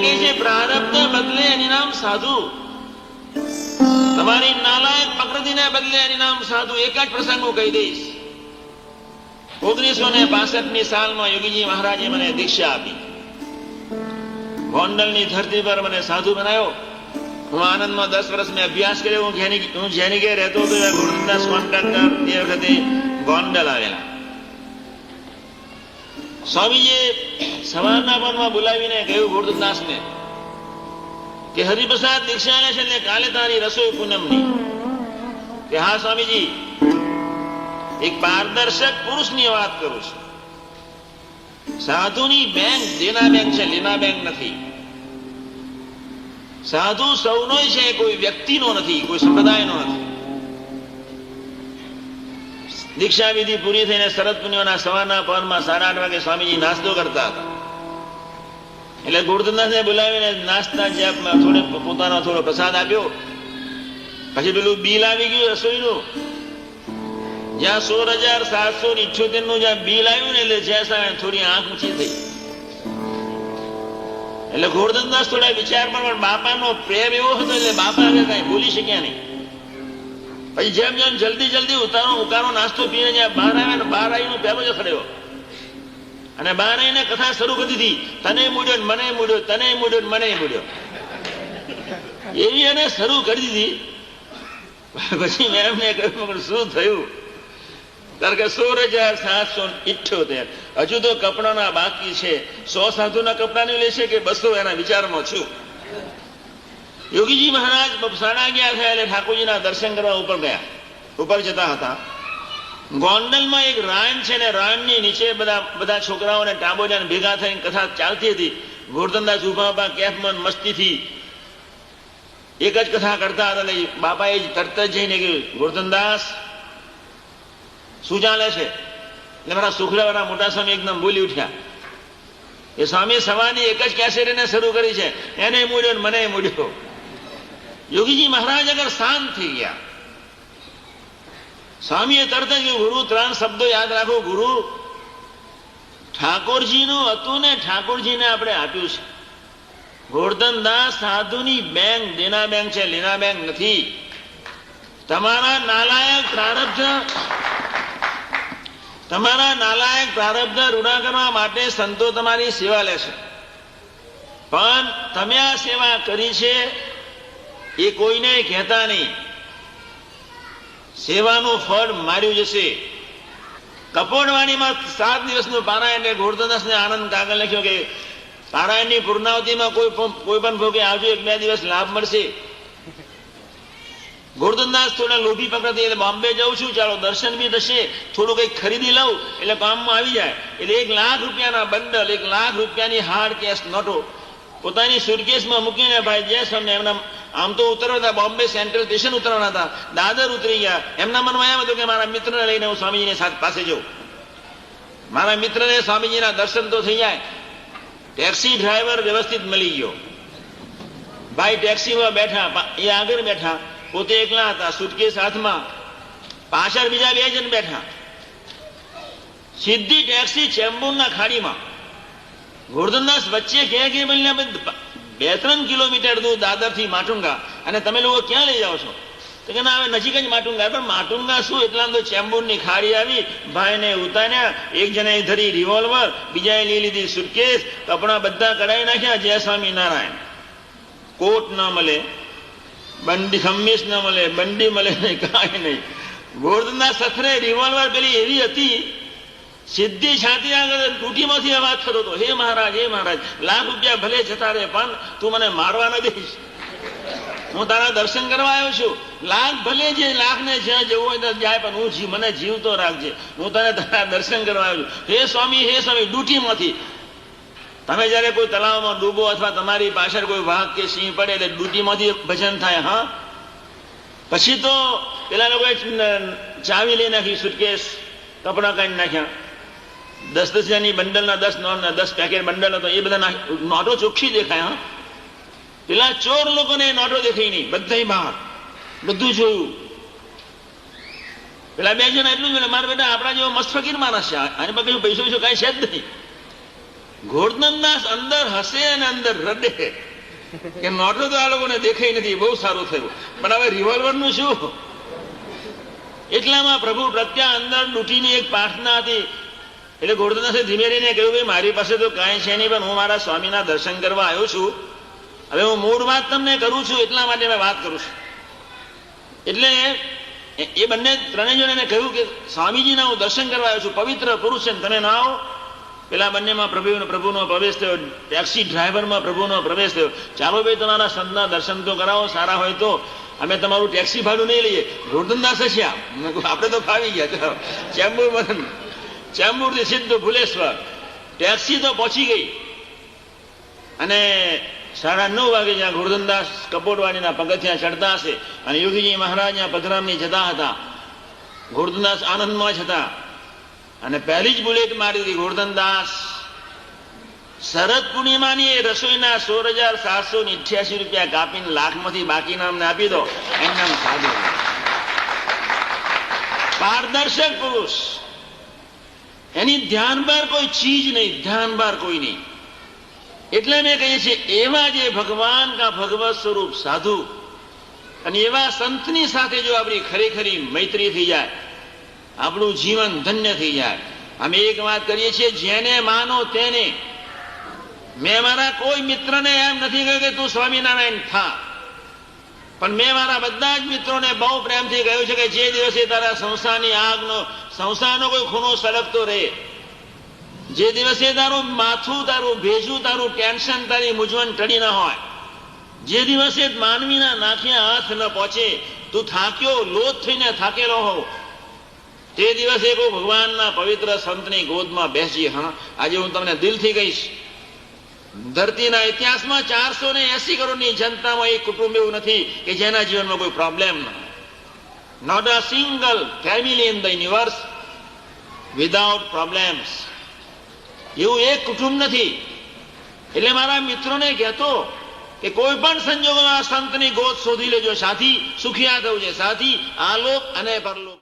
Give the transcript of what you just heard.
કહે છે, પ્રારબ્ધ બદલે એની નામ સાધુ. તમારી નાલાયક પ્રકૃતિને બદલે એની નામ સાધુ. એક જ પ્રસંગ હું કહી દઈશ. ઓગણીસો ને બાસઠની સાલમાં યોગીજી મહારાજે મને દીક્ષા આપી. ગોંડલની ધરતી પર મને સાધુ બનાવ્યો. હું આનંદમાં દસ વર્ષ મેં અભ્યાસ કર્યો. હું જેની હું જેની ઘેર રહેતો હતો ગુરુદાસ કોન્ટ્રાક્ટર. તે વખતે ગોંડલ આવેલા. સ્વામીજીએ સવારના પરમાં બોલાવીને કહ્યું ગુરુદાસને કે હરિપ્રસાદ દીક્ષા લે છે એટલે કાલે તારી રસોઈ પૂનમની. કે હા, સ્વામીજી, એક પારદર્શક પુરુષની વાત કરું છું. સાધુની બેંક દેના બેંક છે લેના બેંક નથી. સાધુ સૌનો છે, કોઈ વ્યક્તિનો નથી, કોઈ સંપ્રદાયનો નથી. દીક્ષા વિધિ પૂરી થઈને શરદ પુણ્યોના સવારના પરમાં સાડા આઠ વાગે સ્વામીજી નાસ્તો કરતા હતા. એટલે ગુરુદાસને બોલાવીને નાસ્તા જ્યાં થોડે પોતાનો થોડો પ્રસાદ આપ્યો. પછી પેલું બિલ આવી ગયું રસોઈનું. જ્યાં સોળ હજાર સાતસો ઇઠ્યોતેરનું જ્યાં બિલ આવ્યું ને એટલે જ્યાં થોડી આંખ ઊંચી થઈ. એટલે ગોરધનદાસ થોડા વિચારમાં પણ બાપાનો પ્રેમ એવો હતો એટલે બાપા કઈ બોલી શક્યા નહીં. પછી જેમ જેમ જલ્દી જલ્દી ઉતારો ઉતારો, નાસ્તો પીને જ્યાં બહાર આવે ને બહાર આવીને પહેલો જ ખડ્યો. અને બહાર આવીને કથા શરૂ કરી દીધી. તને મૂડ્યો ને મને મૂડ્યો, તને મૂડ્યો ને મને મૂડ્યો. એવી એને શરૂ કરી દીધી. પછી મેં એમને કહ્યું શું થયું? કારણ કે સોળ હજાર સાતસો ઇઠ્યોતેર. હજુ તો કપડાના બાકી છે. સો સાધુના કપડાની લેશે કે બસો એના વિચારમાં છું? યોગીજી મહારાજ બપસાણા ગયા થયા એટલે ઠાકોરજીના દર્શન કરવા ઉપર ગયા. ઉપર જતા હતા. ગોંડલમાં એક રાયણ છે ને રાયણની નીચે બધા બધા છોકરાઓને ટાબોજાને ભેગા થઈને કથા ચાલતી હતી. ઊભા ઊભા કેફમાં મસ્તીથી એક જ કથા કરતા હતા એટલે બાપાએ તરત જ જઈને કહ્યું ગોરધનદાસ, શું ચાલે છે? એટલે મારા સુખડાવાળા મોટા સ્વામી એકદમ બોલી ઉઠ્યા. એ સ્વામી સવારની એક જ કેસેટ એને શરૂ કરી છે. એને મૂડ્યો ને મને મૂડ્યો યોગીજી મહારાજ અગર શાંત થઈ ગયા. સ્વામીએ તરત જ ગુરુ ત્રણ શબ્દો યાદ રાખો. ગુરુ, ઠાકોરજીનું હતું ને ઠાકોરજીને આપણે આપ્યું છે. ગોરધનદાસ સાધુની બેંક, દેના બેંક છે, લીના બેંક નથી. તમારા નાલાયક પ્રારબ્ધ, તમારા નાલાયક પ્રારબ્ધ રૂડા કરવા માટે સંતો તમારી સેવા લેશે પણ તમે આ સેવા કરી છે એ કોઈને કહેતા નહીં. સેવાનું ફળ માર્યું જશે. કપોળવાણીમાં સાત દિવસનું પારાયણ એટલે ગોરધનદાસને આનંદ કાગળ લખ્યો કે પારાયણની પૂર્ણાવતીમાં કોઈ કોઈ પણ ભોગે આવજો, એક બે દિવસ લાભ મળશે. ગોરધનદાસ થોડા લોભી પકડતી એટલે બોમ્બે જઉં છું, ચાલો દર્શન બી થશે. થોડું કંઈક ખરીદી લઉં, એટલે કામમાં આવી જાય. એટલે એક લાખ રૂપિયાના બંડલ, એક લાખ રૂપિયાની હાર્ડ કેશ નોટો. પોતાની સુરકેશમાં મૂકીને ભાઈ, જય સમય એમના આમ તો ઉતરવા હતા, બોમ્બે સેન્ટ્રલ સ્ટેશન ઉતરવાના હતા. દાદર ઉતરી ગયા. એમના મનમાં એમ હતું કે મારા મિત્રને લઈને હું સ્વામીજીની પાસે જઉં. મારા મિત્રને સ્વામીજીના દર્શન તો થઈ જાય ટેક્સી ડ્રાઈવર વ્યવસ્થિત મળી ગયો. ભાઈ ટેક્સીમાં બેઠા એ આગળ બેઠા. પોતે એકલા હતા, સુટકેસ હાથમાં. પાછળ બીજા બે જણ બેઠા. સીધી ટેક્સી ચેમ્બુરના ખાડીમાં. ગોરધનદાસ વચ્ચે ક્યાં કે બનીને બે ત્રણ કિલોમીટર દૂર દાદરથી માટુંગા. અને તમે લોકો ક્યાં લઈ જાઓ છો? તો કે ના, હવે નજીક જ માટુંગા. પણ માટુંગા શું? એટલા તો ચેમ્બુરની ખાડી આવી, ભાઈને ઉતાર્યા, એક જણાએ ધરી રિવોલ્વર બીજાએ લઈ લીધી સુટકેસ કપડા બધા કઢાઈ નાખ્યા, જય સ્વામી નારાયણ. કોટ ન મળે, બંડી ખમીસ ન મળે, બંડી મળે નહીં કાંઈ નહીં. ગોર્ધના સથરે રિવોલ્વર પેલી એવી હતી સીધી છાતી આગળ તૂટીમાંથી વાત થતો હતો, હે મહારાજ હે મહારાજ, લાખ રૂપિયા ભલે જતા રહે, પણ તું મને મારવા ન દઈશ. હું તારા દર્શન કરવા આવ્યો છું. લાખ ભલે જે લાખ ને જ્યાં જવું હોય ત્યાં જાય, પણ હું જીવ મને જીવતો રાખજે. હું તને તારા દર્શન કરવા આવ્યો છું. હે સ્વામી હે સ્વામી, ડૂટીમાંથી. તમે જયારે કોઈ તળાવમાં ડૂબો અથવા તમારી પાછળ કોઈ વાઘ કે સિંહ પડે, એટલે ડૂટીમાંથી ભજન થાય, હા? પછી તો પેલા લોકોએ ચાવી લઈ નાખી, સુટકેસ, કપડાં કાઢી નાખ્યા. દસ દસ હજારની બંડલના દસ નોટના દસ પેકેટ બંડલ હતો એ બધા નોટો ચોખ્ખી દેખાય, હા? પેલા ચોર લોકોને નોટો દેખાઈ નહીં બધા બહાર. બધું જોયું. પેલા બે જણા એટલું જોયું મારા બેટા, આપણા જેવો મસ્ત ફકીર માણસ છે. આની પાસે પૈસો પૈસો કાંઈ છે જ નહીં. ઘોડનંદાસ અંદર હસે અને અંદર રડે. કે નોટો તો આ લોકોને દેખાઈ નથી બહુ સારું થયું. પણ હવે રિવોલ્વરનું શું? એટલામાં પ્રભુ પ્રત્યા અંદર લૂંટીની એક પ્રાર્થના હતી. એટલે ગોરધનદાસે ધીમે રહીને કહ્યું, ભાઈ, મારી પાસે તો કાંઈ છે નહીં, પણ હું મારા સ્વામીના દર્શન કરવા આવ્યો છું. હવે હું મૂળ વાત તમને કરું છું, એટલા માટે મેં વાત કરું છું. એટલે એ- બંને ત્રણેય જણાને કહ્યું કે, સ્વામીજીના હું દર્શન કરવા આવ્યો છું, પવિત્ર પુરુષ છે તમે ના આવો પેલા બંનેમાં પ્રભુ પ્રભુનો પ્રવેશ થયો, ટેક્સી ડ્રાઈવરમાં પ્રભુનો પ્રવેશ થયો. ચાલો ભાઈ, તમારા સંતના દર્શન તો કરાવો, સારા હોય તો. અમે તમારું ટેક્સી ભાડું નહીં લઈએ. ગોરધનદાસ છે આપણે તો ફાવી ગયા, ચાલો. ચેમ્બુર ચેમ્બુરથી સીધું ભુલેશ્વર. ટેક્સી તો પહોંચી ગઈ. અને સાડા નવ વાગે જ્યાં ગોરધનદાસ કપોટવાડીના પગથિયા ચડતા હશે અને યોગીજી મહારાજ ત્યાં પધરામની જતા હતા, ગોરધનદાસ આનંદમાં જ હતા. અને પહેલી જ બુલેટ મારી હતી ગોરધનદાસ. શરદ પૂર્ણિમાની રસોઈના સોળ હજાર સાતસો ને અઠ્યાસી રૂપિયા કાપીને લાખમાંથી બાકી નામને આપી દો. એમ નામ સાધુ. પારદર્શક પુરુષ. એની ધ્યાન બાર કોઈ ચીજ નહીં ધ્યાન બાર કોઈ નહીં. એટલે મેં કહીએ છીએ, એવા જે ભગવાન કા ભગવત સ્વરૂપ સાધુ, અને એવા સંતની સાથે જો આપણી ખરેખરી મૈત્રી થઈ જાય, આપણું જીવન ધન્ય થઈ જાય. અમે એક વાત કરીએ છીએ, જેને માનો તેને. મેં મારા કોઈ મિત્રને એમ નથી કહ્યું કે તું સ્વામિનારાયણ થા. પણ મેં મારા બધા જ મિત્રોને બહુ પ્રેમથી કહ્યું છે કે જે દિવસે તારા સંસ્થાની આગનો સંસારનો કોઈ ખૂણો સળગતો રહે. જે દિવસે તારું માથું, તારું ભેજું, તારું ટેન્શન, તારી મૂંઝવણ ટળી ન હોય, જે દિવસે માનવીના નાખ્યા હાથ ન પહોંચે તું થાક્યો, લોથ થઈને થાકેલો હોવ તે દિવસે કોઈ ભગવાનના પવિત્ર સંતની ગોદમાં બેસી હા. આજે હું તમને દિલથી કહીશ. ધરતીના ઇતિહાસમાં ચારસો ને એસી કરોડની જનતામાં એક કુટુંબ એવું નથી કે જેના જીવનમાં કોઈ પ્રોબ્લેમ ન not a single family in the universe without problems એવું એક કુટુંબ નથી. એટલે મારા મિત્રોને કહેતો કે કોઈ પણ સંજોગોમાં સંતની ગોદ શોધી લેજો. સાથી સુખિયા થવું છે. સાથી આલોક અને પરલોક.